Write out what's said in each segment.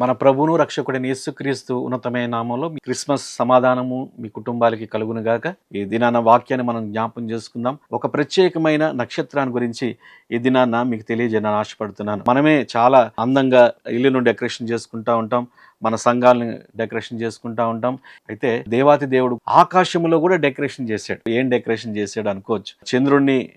మన ప్రభును రక్షకుడైన యేసుక్రీస్తు ఉన్నతమైన నామంలో మీ క్రిస్మస్ సమాధానము మీ కుటుంబాలకి కలుగునుగాక. ఈ దినాన వాక్యాన్ని మనం జ్ఞాపం చేసుకుందాం. ఒక ప్రత్యేకమైన నక్షత్రాన్ని గురించి ఈ దినాన మీకు తెలియజేయాలని ఆశపడుతున్నాను. మనమే చాలా అందంగా ఇల్లును డెకరేషన్ చేసుకుంటా ఉంటాం. మన సంఘాలను డెకరేషన్ చేసుకుంటా ఉంటాం. అయితే దేవాతి దేవుడు ఆకాశంలో కూడా డెకరేషన్ చేశాడు. ఏం డెకరేషన్ చేశాడు అనుకోవచ్చు? చంద్రుణ్ణి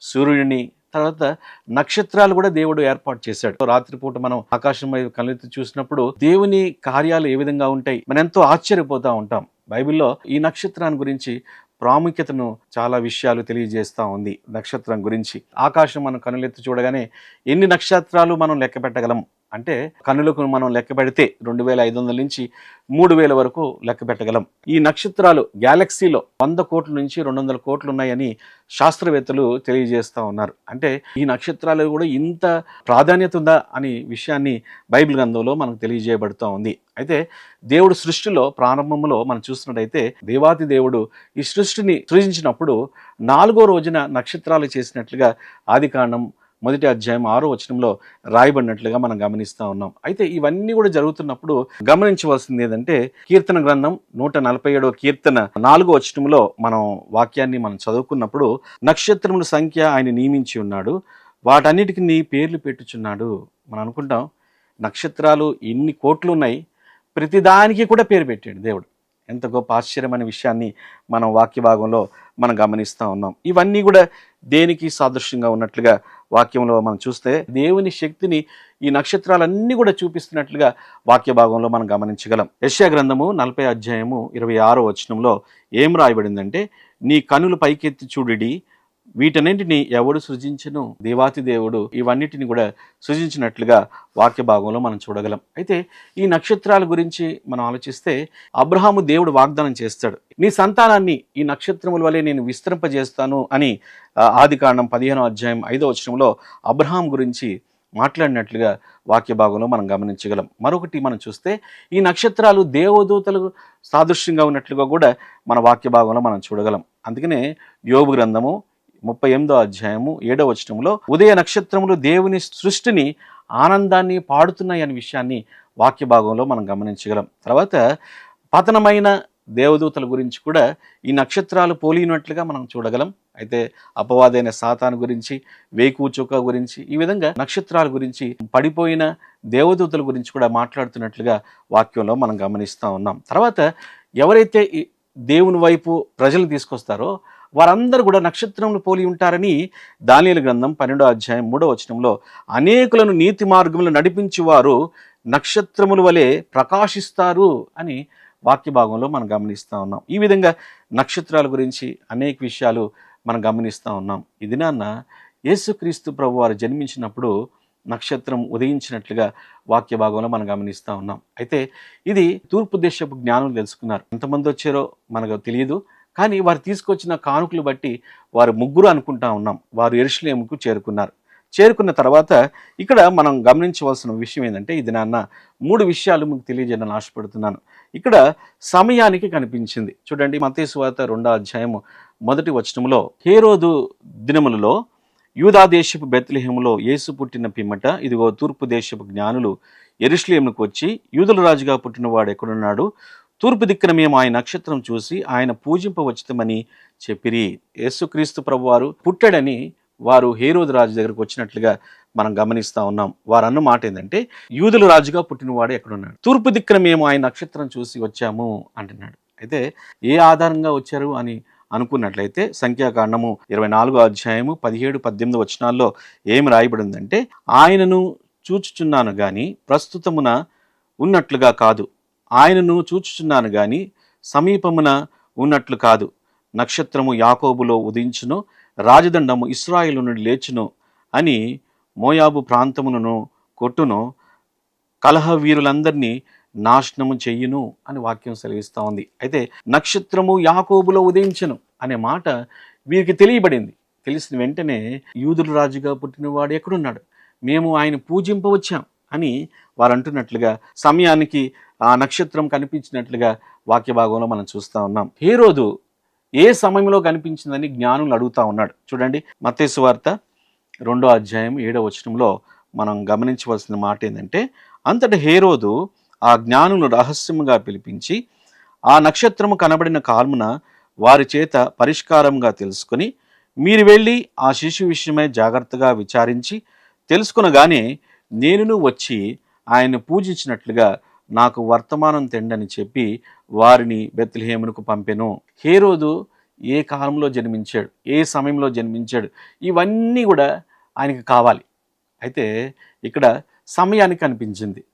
సూర్యుడిని తర్వాత నక్షత్రాలు కూడా దేవుడు ఏర్పాటు చేశాడు. రాత్రిపూట మనం ఆకాశం వైపు కళ్ళెత్తి చూసినప్పుడు దేవుని కార్యాలు ఏ విధంగా ఉంటాయి? మనం ఎంతో ఆశ్చర్యపోతూ ఉంటాం. బైబిల్లో ఈ నక్షత్రాన్ని గురించి ప్రాముఖ్యతను చాలా విషయాలు తెలియజేస్తూ ఉంది నక్షత్రం గురించి. ఆకాశం మనం కనులెత్తి చూడగానే ఎన్ని నక్షత్రాలు మనం లెక్క పెట్టగలం? అంటే కన్నులకు మనం లెక్క పెడితే రెండు వేల ఐదు వందల నుంచి మూడు వేల వరకు లెక్క పెట్టగలం. ఈ నక్షత్రాలు గ్యాలక్సీలో వంద కోట్ల నుంచి రెండు వందల కోట్లు ఉన్నాయని శాస్త్రవేత్తలు తెలియజేస్తూ ఉన్నారు. అంటే ఈ నక్షత్రాలు కూడా ఇంత ప్రాధాన్యత ఉందా అనే విషయాన్ని బైబిల్ గ్రంథంలో మనకు తెలియజేయబడుతూ ఉంది. అయితే దేవుడు సృష్టిలో ప్రారంభంలో మనం చూసినట్టయితే దేవాతి దేవుడు ఈ సృష్టిని సృజించినప్పుడు నాలుగో రోజున నక్షత్రాలు చేసినట్లుగా ఆది కాండం మొదటి అధ్యాయం ఆరో వచనంలో రాయబడినట్లుగా మనం గమనిస్తూ ఉన్నాం. అయితే ఇవన్నీ కూడా జరుగుతున్నప్పుడు గమనించవలసింది ఏంటంటే కీర్తన గ్రంథం నూట నలభై ఏడవ కీర్తన నాలుగో వచనంలో మనం వాక్యాన్ని మనం చదువుకున్నప్పుడు నక్షత్రముల సంఖ్య ఆయన నియమించి ఉన్నాడు. వాటన్నిటికి నీ పేర్లు పెట్టుచున్నాడు మనం అనుకుంటాం. నక్షత్రాలు ఎన్ని కోట్లు ఉన్నాయి? ప్రతిదానికి కూడా పేరు పెట్టాడు దేవుడు. ఎంత గొప్ప ఆశ్చర్యమైన విషయాన్ని మనం వాక్య భాగంలో మనం గమనిస్తూ ఉన్నాం. ఇవన్నీ కూడా దేనికి సాదృశ్యంగా ఉన్నట్లుగా వాక్యంలో మనం చూస్తే దేవుని శక్తిని ఈ నక్షత్రాలన్నీ కూడా చూపిస్తున్నట్లుగా వాక్య భాగంలో మనం గమనించగలం. యశ్యా గ్రంథము నలభై అధ్యాయము ఇరవై ఆరో వచనంలో ఏం రాయబడిందంటే నీ కనులు పైకెత్తి చూడిడి వీటన్నింటిని ఎవడు సృజించను దేవాతి దేవుడు ఇవన్నిటిని కూడా సృజించినట్లుగా వాక్య భాగంలో మనం చూడగలం. అయితే ఈ నక్షత్రాల గురించి మనం ఆలోచిస్తే అబ్రహాము దేవుడు వాగ్దానం చేస్తాడు. నీ సంతానాన్ని ఈ నక్షత్రముల వలె నేను విస్తరింపజేస్తాను అని ఆది కాండం పదిహేనో అధ్యాయం ఐదో వచనంలో అబ్రహాం గురించి మాట్లాడినట్లుగా వాక్య భాగంలో మనం గమనించగలం. మరొకటి మనం చూస్తే ఈ నక్షత్రాలు దేవదూతలు సాదృశ్యంగా ఉన్నట్లుగా కూడా మన వాక్య భాగంలో మనం చూడగలం. అందుకనే యోగు గ్రంథము ముప్పై ఎనిమిదో అధ్యాయము ఏడవ వచనంలో ఉదయ నక్షత్రములు దేవుని సృష్టిని ఆనందాన్ని పాడుతున్నాయి అనే విషయాన్ని వాక్య భాగంలో మనం గమనించగలం. తర్వాత పతనమైన దేవదూతల గురించి కూడా ఈ నక్షత్రాలు పోలినట్లుగా మనం చూడగలం. అయితే అపవాదైన సాతాను గురించి వేకూచుక గురించి ఈ విధంగా నక్షత్రాల గురించి పడిపోయిన దేవదూతల గురించి కూడా మాట్లాడుతున్నట్లుగా వాక్యంలో మనం గమనిస్తూ ఉన్నాం. తర్వాత ఎవరైతే దేవుని వైపు ప్రజలు తీసుకొస్తారో వారందరూ కూడా నక్షత్రములు పోలి ఉంటారని దానియలు గ్రంథం పన్నెండో అధ్యాయం మూడో వచనంలో అనేకులను నీతి మార్గంలో నడిపించేవారు నక్షత్రముల వలె ప్రకాశిస్తారు అని వాక్య భాగంలో మనం గమనిస్తూ ఉన్నాం. ఈ విధంగా నక్షత్రాల గురించి అనేక విషయాలు మనం గమనిస్తూ ఉన్నాం. ఇది నాన్న యేసుక్రీస్తు ప్రభు వారు జన్మించినప్పుడు నక్షత్రం ఉదయించినట్లుగా వాక్య భాగంలో మనం గమనిస్తూ ఉన్నాం. అయితే ఇది తూర్పు దేశపు జ్ఞానం తెలుసుకున్నారు. ఎంతమంది వచ్చారో మనకు తెలియదు. కానీ వారు తీసుకొచ్చిన కానుకలు బట్టి వారు ముగ్గురు అనుకుంటా ఉన్నాం. వారు ఎరుషులేముకు చేరుకున్నారు. చేరుకున్న తర్వాత ఇక్కడ మనం గమనించవలసిన విషయం ఏంటంటే ఇది నాన్న మూడు విషయాలు మీకు తెలియజేయాలని ఆశపడుతున్నాను. ఇక్కడ సమయానికి కనిపించింది. చూడండి మతేసు రెండో అధ్యాయము మొదటి వచనంలో హేరోదు దినములలో యూదాదేశపు బెత్లహేములో యేసు పుట్టిన పిమ్మట ఇదిగో తూర్పు దేశపు జ్ఞానులు ఎరుషులేముకు వచ్చి యూదుల రాజుగా పుట్టినవాడు ఎక్కడున్నాడు? తూర్పు దిక్కున మేము ఆయన నక్షత్రం చూసి ఆయన పూజింపవచ్చుతామని చెప్పిరి. యేసుక్రీస్తు ప్రభువారు పుట్టాడని వారు హేరోదు రాజు దగ్గరకు వచ్చినట్లుగా మనం గమనిస్తా ఉన్నాం. వారు అన్న మాట ఏంటంటే యూదుల రాజుగా పుట్టినవాడు ఎక్కడున్నాడు? తూర్పు దిక్కున మేము ఆయన నక్షత్రం చూసి వచ్చాము అంటున్నాడు. అయితే ఏ ఆధారంగా వచ్చారు అని అనుకున్నట్లయితే సంఖ్యాకాండము ఇరవై నాలుగో అధ్యాయము పదిహేడు పద్దెనిమిది వచనాల్లో ఏమి రాయబడిందంటే ఆయనను చూచుచున్నాను కానీ ప్రస్తుతమున ఉన్నట్లుగా కాదు. ఆయనను చూచుచున్నాను గాని సమీపమున ఉన్నట్లు కాదు. నక్షత్రము యాకోబులో ఉదించును రాజదండము ఇస్రాయిల్ నుండి లేచును అని మోయాబు ప్రాంతమును కొట్టును కలహ వీరులందరినీ నాశనము చెయ్యును అని వాక్యం సెలవిస్తూ ఉంది. అయితే నక్షత్రము యాకోబులో ఉదయించను అనే మాట వీరికి తెలియబడింది. తెలిసిన వెంటనే యూదుల రాజుగా పుట్టినవాడు ఎక్కడున్నాడు? మేము ఆయన పూజింపవచ్చాం అని వారు అంటున్నట్లుగా సమయానికి ఆ నక్షత్రం కనిపించినట్లుగా వాక్య భాగంలో మనం చూస్తూ ఉన్నాం. హీరోదు ఏ సమయంలో కనిపించిందని జ్ఞానులు అడుగుతా ఉన్నాడు. చూడండి మత్తేసు వార్త రెండో అధ్యాయం ఏడో వచనంలో మనం గమనించవలసిన మాట ఏంటంటే అంతటి హేరోదు ఆ జ్ఞానులు రహస్యముగా పిలిపించి ఆ నక్షత్రము కనబడిన కాల్మున వారి చేత పరిష్కారంగా తెలుసుకొని మీరు వెళ్ళి ఆ శిశు విషయమై జాగ్రత్తగా విచారించి తెలుసుకునగానే నేనును వచ్చి ఆయన్ని పూజించినట్లుగా నాకు వర్తమానం తెండని చెప్పి వారిని బెత్లహేమునకు పంపెను. హేరోదు ఏ కాలంలో జన్మించాడు? ఏ సమయంలో జన్మించాడు? ఇవన్నీ కూడా ఆయనకి కావాలి. అయితే ఇక్కడ సమయానికి అనిపించింది.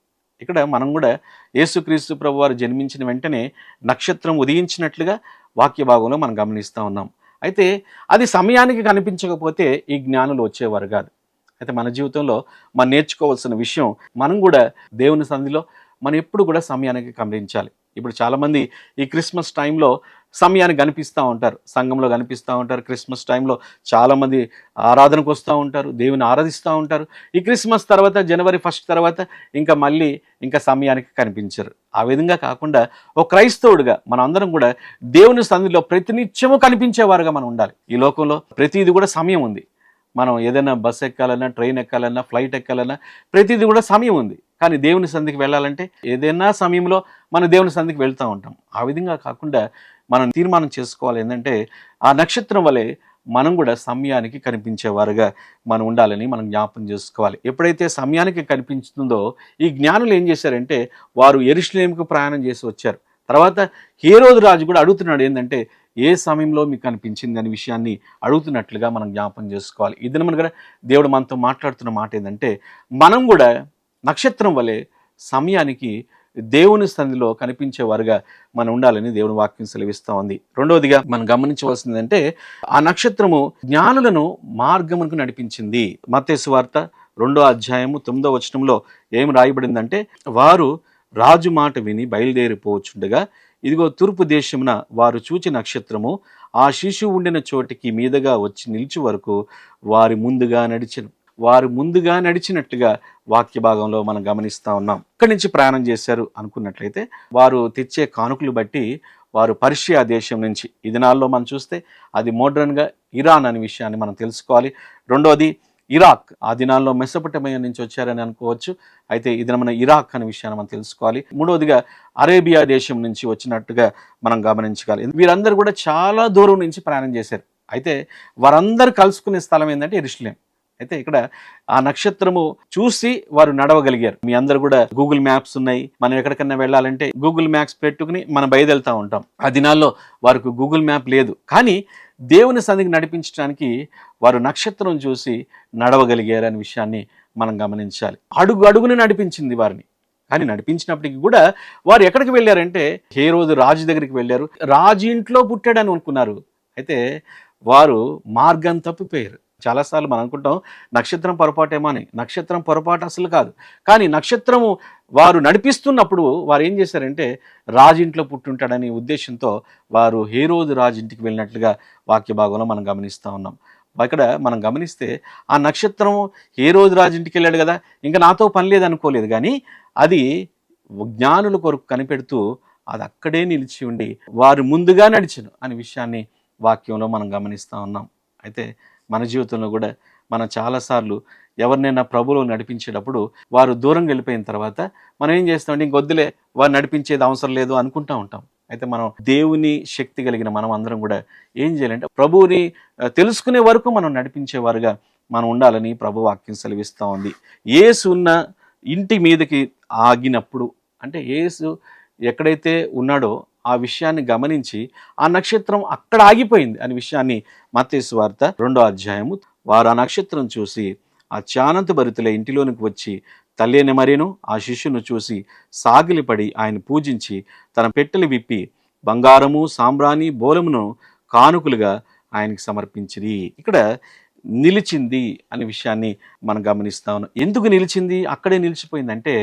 ఇక్కడ మనం కూడా యేసుక్రీస్తు ప్రభు వారు జన్మించిన వెంటనే నక్షత్రం ఉదయించినట్లుగా వాక్య భాగంలో మనం గమనిస్తూ ఉన్నాం. అయితే అది సమయానికి కనిపించకపోతే ఈ జ్ఞానులు వచ్చేవారు కాదు. అయితే మన జీవితంలో మనం నేర్చుకోవాల్సిన విషయం మనం కూడా దేవుని సంధిలో మనం ఎప్పుడు కూడా సమయానికి గమనించాలి. ఇప్పుడు చాలామంది ఈ క్రిస్మస్ టైంలో సమయాన్ని కనిపిస్తూ ఉంటారు. సంఘంలో కనిపిస్తూ ఉంటారు. క్రిస్మస్ టైంలో చాలామంది ఆరాధనకు వస్తూ ఉంటారు. దేవుని ఆరాధిస్తూ ఉంటారు. ఈ క్రిస్మస్ తర్వాత జనవరి ఫస్ట్ తర్వాత ఇంకా మళ్ళీ ఇంకా సమయానికి కనిపించరు. ఆ విధంగా కాకుండా ఒక క్రైస్తవుడిగా మనందరం కూడా దేవుని సన్నిధిలో ప్రతినిత్యము కనిపించేవారుగా మనం ఉండాలి. ఈ లోకంలో ప్రతిది కూడా సమయం ఉంది. మనం ఏదైనా బస్ ఎక్కాలన్నా ట్రైన్ ఎక్కాలన్నా ఫ్లైట్ ఎక్కాలన్నా ప్రతిది కూడా సమయం ఉంది. కానీ దేవుని సంధికి వెళ్ళాలంటే ఏదైనా సమయంలో మనం దేవుని సంధికి వెళ్తూ ఉంటాం. ఆ విధంగా కాకుండా మనం తీర్మానం చేసుకోవాలి ఏంటంటే ఆ నక్షత్రం వలె మనం కూడా సమయానికి కనిపించేవారుగా మనం ఉండాలని మనం జ్ఞాపం చేసుకోవాలి. ఎప్పుడైతే సమయానికి కనిపించుతుందో ఈ జ్ఞానులు ఏం చేశారంటే వారు ఎరుషులేంకు ప్రయాణం చేసి వచ్చారు. తర్వాత హేరోదు రాజు కూడా అడుగుతున్నాడు ఏంటంటే ఏ సమయంలో మీకు అనిపించింది అనే విషయాన్ని అడుగుతున్నట్లుగా మనం జ్ఞాపం చేసుకోవాలి. ఇది మన కూడా దేవుడు మనతో మాట్లాడుతున్న మాట ఏంటంటే మనం కూడా నక్షత్రం వలె సమయానికి దేవుని సంధిలో కనిపించేవారుగా మనం ఉండాలని దేవుని వాక్యం సెలవిస్తూ ఉంది. రెండవదిగా మనం గమనించవలసిందంటే ఆ నక్షత్రము జ్ఞానులను మార్గమునకు నడిపించింది. మత్తేసు వార్త రెండో అధ్యాయము తొమ్మిదో వచనంలో ఏం రాయబడిందంటే వారు రాజు మాట విని బయలుదేరిపోవచ్చుండగా ఇదిగో తూర్పు దేశమున వారు చూచి నక్షత్రము ఆ శిశువు ఉండిన చోటికి మీదగా వచ్చి నిలిచి వరకు వారి ముందుగా నడిచను. వారు ముందుగా నడిచినట్టుగా వాక్య భాగంలో మనం గమనిస్తూ ఉన్నాం. ఇక్కడి నుంచి ప్రయాణం చేశారు అనుకున్నట్లయితే వారు తెచ్చే కానుకలు బట్టి వారు పర్షియా దేశం నుంచి ఈ దినాల్లో మనం చూస్తే అది మోడ్రన్గా ఇరాన్ అనే విషయాన్ని మనం తెలుసుకోవాలి. రెండోది ఇరాక్ ఆ దినాల్లో మెసపటమయ నుంచి వచ్చారని అనుకోవచ్చు. అయితే ఇది మన ఇరాక్ అనే విషయాన్ని మనం తెలుసుకోవాలి. మూడవదిగా అరేబియా దేశం నుంచి వచ్చినట్టుగా మనం గమనించగలి. వీరందరూ కూడా చాలా దూరం నుంచి ప్రయాణం చేశారు. అయితే వారందరూ కలుసుకునే స్థలం ఏంటంటే ఇరుషులేం అయితే ఇక్కడ ఆ నక్షత్రము చూసి వారు నడవగలిగారు. మీ అందరు కూడా గూగుల్ మ్యాప్స్ ఉన్నాయి. మనం ఎక్కడికన్నా వెళ్ళాలంటే గూగుల్ మ్యాప్స్ పెట్టుకుని మనం బయలుదేరుతూ ఉంటాం. ఆ దినాల్లో వారికి గూగుల్ మ్యాప్ లేదు. కానీ దేవుని సంధికి నడిపించడానికి వారు నక్షత్రం చూసి నడవగలిగారు అనే విషయాన్ని మనం గమనించాలి. అడుగు అడుగుని నడిపించింది వారిని. కానీ నడిపించినప్పటికీ కూడా వారు ఎక్కడికి వెళ్ళారంటే ఏ రోజు రాజు దగ్గరికి వెళ్ళారు. రాజు ఇంట్లో పుట్టాడని అనుకున్నారు. అయితే వారు మార్గం తప్పిపోయారు. చాలాసార్లు మనం అనుకుంటాం నక్షత్రం పొరపాటేమో అని. నక్షత్రం పొరపాటు అసలు కాదు. కానీ నక్షత్రము వారు నడిపిస్తున్నప్పుడు వారు ఏం చేశారంటే రాజింట్లో పుట్టుంటాడనే ఉద్దేశంతో వారు హేరోదు రాజింటికి వెళ్ళినట్లుగా వాక్య భాగంలో మనం గమనిస్తూ ఉన్నాం. ఇక్కడ మనం గమనిస్తే ఆ నక్షత్రం ఏ రోజు రాజింటికి వెళ్ళాడు కదా ఇంకా నాతో పని లేదు అనుకోలేదు కానీ అది జ్ఞానుల కొరకు కనిపెడుతూ అది అక్కడే నిలిచి ఉండి వారు ముందుగా నడిచను అనే విషయాన్ని వాక్యంలో మనం గమనిస్తూ ఉన్నాం. అయితే మన జీవితంలో కూడా మనం చాలాసార్లు ఎవరినైనా ప్రభులో నడిపించేటప్పుడు వారు దూరం వెళ్ళిపోయిన తర్వాత మనం ఏం చేస్తామంటే ఇంకొద్దులే వారు నడిపించేది అవసరం లేదు అనుకుంటా ఉంటాం. అయితే మనం దేవుని శక్తి కలిగిన మనం అందరం కూడా ఏం చేయాలంటే ప్రభువుని తెలుసుకునే వరకు మనం నడిపించేవారుగా మనం ఉండాలని ప్రభు వాక్యం సెలవిస్తూ ఉంది. ఏసు ఉన్న ఇంటి మీదకి ఆగినప్పుడు అంటే ఏసు ఎక్కడైతే ఉన్నాడో ఆ విషయాన్ని గమనించి ఆ నక్షత్రం అక్కడ ఆగిపోయింది అనే విషయాన్ని మతేసు వార్త రెండో అధ్యాయము వారు ఆ నక్షత్రం చూసి ఆ చానంత భరితుల ఇంటిలోనికి వచ్చి తల్లిని మరేను ఆ శిష్యును చూసి సాగిలిపడి ఆయన పూజించి తన పెట్టెలు విప్పి బంగారము సాంబ్రాణి బోలమును కానుకలుగా ఆయనకి సమర్పించింది ఇక్కడ నిలిచింది అనే విషయాన్ని మనం గమనిస్తా ఉన్నాం. ఎందుకు నిలిచింది? అక్కడే నిలిచిపోయిందంటే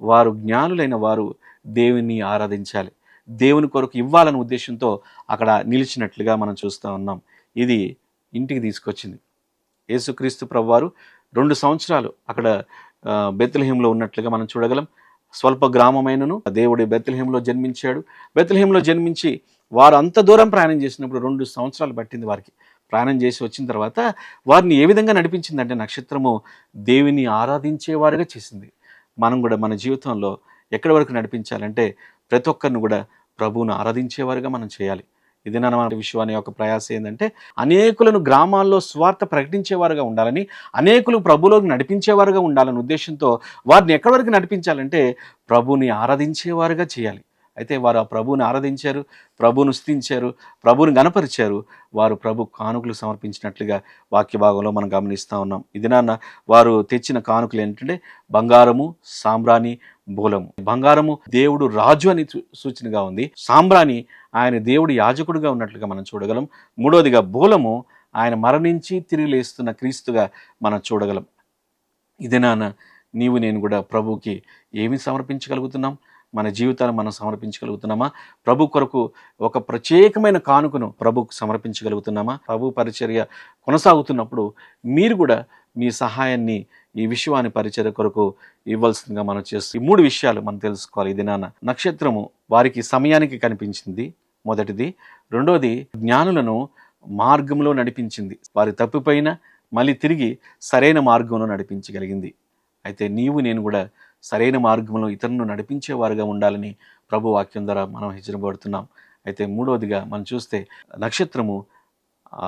వారు జ్ఞానులైన వారు దేవుని ఆరాధించాలి. దేవుని కొరకు ఇవ్వాలనే ఉద్దేశంతో అక్కడ నిలిచినట్లుగా మనం చూస్తూ ఉన్నాం. ఇది ఇంటికి తీసుకొచ్చింది. యేసుక్రీస్తు ప్రభువారు రెండు సంవత్సరాలు అక్కడ ఆ, ఉన్నట్లుగా మనం చూడగలం. స్వల్ప గ్రామమైనను దేవుడు బెత్లెహేంలో జన్మించాడు. బెత్లహేంలో జన్మించి వారు అంత దూరం ప్రయాణం చేసినప్పుడు రెండు సంవత్సరాలు పట్టింది వారికి. ప్రయాణం చేసి వచ్చిన తర్వాత వారిని ఏ విధంగా నడిపించిందంటే నక్షత్రము దేవిని ఆరాధించేవారుగా చేసింది. మనం కూడా మన జీవితంలో ఎక్కడి వరకు నడిపించాలంటే ప్రతి ఒక్కరిని కూడా ప్రభువును ఆరాధించేవారుగా మనం చేయాలి. ఇది నా విశ్వాని యొక్క ప్రయాస ఏంటంటే అనేకులను గ్రామాల్లో స్వార్థ ప్రకటించేవారుగా ఉండాలని అనేకులు ప్రభులోకి నడిపించేవారుగా ఉండాలనే ఉద్దేశంతో వారిని ఎక్కడి వరకు నడిపించాలంటే ప్రభుని ఆరాధించేవారుగా చేయాలి. అయితే వారు ఆ ప్రభువుని ఆరాధించారు ప్రభువును స్థించారు ప్రభువుని గనపరిచారు వారు ప్రభు కానుకలు సమర్పించినట్లుగా వాక్య భాగంలో మనం గమనిస్తూ ఉన్నాం. ఇది నాన్న వారు తెచ్చిన కానుకలు ఏంటంటే బంగారము సాంబ్రాణి బూలము. బంగారము దేవుడు రాజు అని సూ- సూచనగా ఉంది. సాంబ్రాణి ఆయన దేవుడు యాజకుడుగా ఉన్నట్లుగా మనం చూడగలం. మూడోదిగా బూలము ఆయన మరణించి తిరిగి లేస్తున్న క్రీస్తుగా మనం చూడగలం. ఇదే నాన్న నీవు నేను కూడా ప్రభువుకి ఏమి సమర్పించగలుగుతున్నాం? మన జీవితాన్ని మనం సమర్పించగలుగుతున్నామా? ప్రభు కొరకు ఒక ప్రత్యేకమైన కానుకను ప్రభుకు సమర్పించగలుగుతున్నామా? ప్రభు పరిచర్య కొనసాగుతున్నప్పుడు మీరు కూడా మీ సహాయాన్ని ఈ విశ్వాన్ని పరిచర్య కొరకు ఇవ్వాల్సిందిగా మనం చేస్తూ ఈ మూడు విషయాలు మనం తెలుసుకోవాలి. ఇది నాన్న నక్షత్రము వారికి సమయానికి కనిపించింది. మొదటిది. రెండోది జ్ఞానులను మార్గంలో నడిపించింది. వారి తప్పిపోయిన మళ్ళీ తిరిగి సరైన మార్గంలో నడిపించగలిగింది. అయితే నీవు నేను కూడా సరైన మార్గంలో ఇతరులను నడిపించేవారుగా ఉండాలని ప్రభు వాక్యం ద్వారా మనం హెచ్చరింపబడుతున్నాం. అయితే మూడవదిగా మనం చూస్తే నక్షత్రము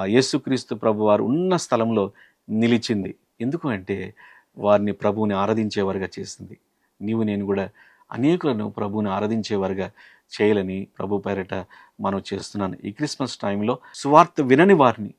యేసుక్రీస్తు ప్రభు వారు ఉన్న స్థలంలో నిలిచింది. ఎందుకు అంటే వారిని ప్రభువుని ఆరాధించేవారుగా చేసింది. నీవు నేను కూడా అనేకులను ప్రభువుని ఆరాధించేవారుగా చేయాలని ప్రభు పేరట మనం చేస్తున్నాను. ఈ క్రిస్మస్ టైంలో సువార్త వినని వారిని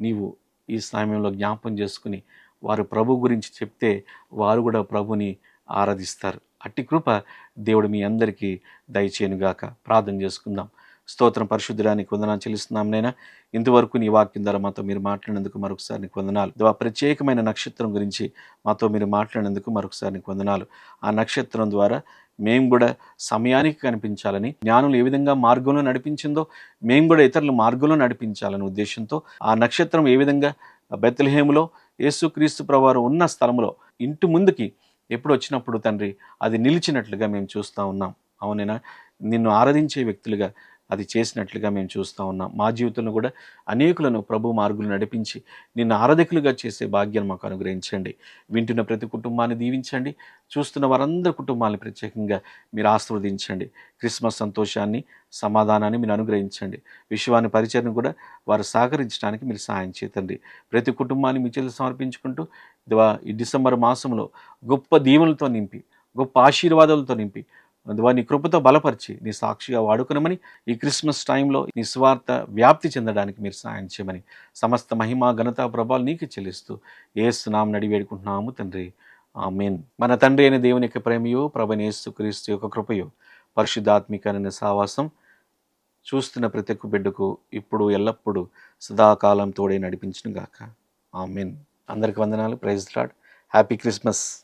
నీవు ఈ సమయంలో జ్ఞాపం చేసుకుని వారు ప్రభు గురించి చెప్తే వారు కూడా ప్రభుని ఆరాధిస్తారు. అట్టి కృప దేవుడు మీ అందరికీ దయచేయనుగాక. ప్రార్థన చేసుకుందాం. స్తోత్రం పరిశుద్ధడానికి వందనాలు చెల్లిస్తున్నాం నైనా ఇంతవరకు నీ వాక్యం ద్వారా మాతో మీరు మాట్లాడినందుకు మరొకసారి నీకు వందనాలు. ప్రత్యేకమైన నక్షత్రం గురించి మాతో మీరు మాట్లాడినందుకు మరొకసారి నీకు వందనాలు. ఆ నక్షత్రం ద్వారా మేము కూడా సమయానికి కనిపించాలని జ్ఞానులు ఏ విధంగా మార్గంలో నడిపించిందో మేము కూడా ఇతరుల మార్గంలో నడిపించాలని ఉద్దేశంతో ఆ నక్షత్రం ఏ విధంగా బెత్తలహేములో యేసుక్రీస్తు ప్రవారు ఉన్న స్థలంలో ఇంటి ముందుకి ఎప్పుడు వచ్చినప్పుడు తండ్రి అది నిలిచినట్లుగా మేము చూస్తూ ఉన్నాం. అవునేనా? నిన్ను ఆరాధించే వ్యక్తులుగా అది చేసినట్లుగా మేము చూస్తూ ఉన్నాం. మా జీవితంలో కూడా అనేకులను ప్రభు మార్గులు నడిపించి నిన్ను ఆరాధకులుగా చేసే భాగ్యం మాకు అనుగ్రహించండి. వింటున్న ప్రతి కుటుంబాన్ని దీవించండి. చూస్తున్న వారందరి కుటుంబాన్ని ప్రత్యేకంగా మీరు ఆశీర్వదించండి. క్రిస్మస్ సంతోషాన్ని సమాధానాన్ని మీరు అనుగ్రహించండి. విశ్వాన్ని పరిచయం కూడా వారు సహకరించడానికి మీరు సహాయం చేతండి ప్రతి కుటుంబాన్ని మీ చేతులు సమర్పించుకుంటూ ఈ డిసెంబర్ మాసంలో గొప్ప దీవెనలతో నింపి గొప్ప ఆశీర్వాదాలతో నింపి అందువల్ల నీ కృపతో బలపరిచి నీ సాక్షిగా వాడుకునమని ఈ క్రిస్మస్ టైంలో నీ స్వార్థ వ్యాప్తి చెందడానికి మీరు సాయం చేయమని సమస్త మహిమ ఘనత ప్రభావాలు నీకు చెల్లిస్తూ ఏసునాం నడి వేడుకుంటున్నాము తండ్రి. ఆమెన్. మన తండ్రి అయిన దేవుని యొక్క ప్రేమయో ప్రభనేసు క్రీస్తు యొక్క కృపయో పరిశుద్ధాత్మికమైన సావాసం చూస్తున్న ప్రతి ఒక్క బిడ్డకు ఇప్పుడు ఎల్లప్పుడూ సదాకాలం తోడే నడిపించును గాక ఆమెన్. అందరికి వందనాలు. Praise lord happy Christmas.